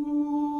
Ей,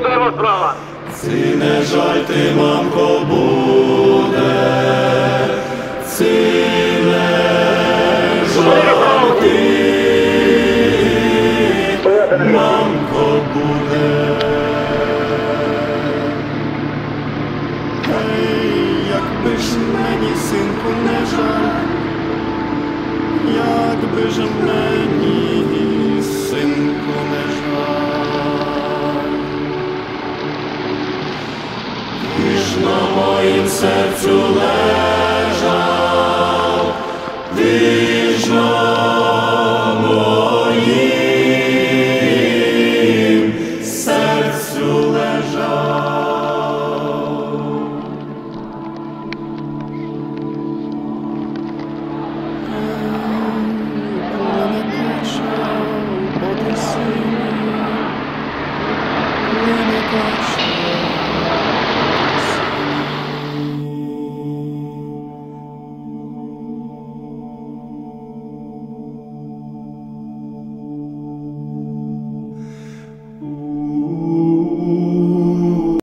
Своєму справа. Ці не жаль ти, мамко, буде, ці не жаль ти, мамко, буде. Ей, якби ж мені, синку, не жаль, якби ж мені, на моїм серцю лежиш,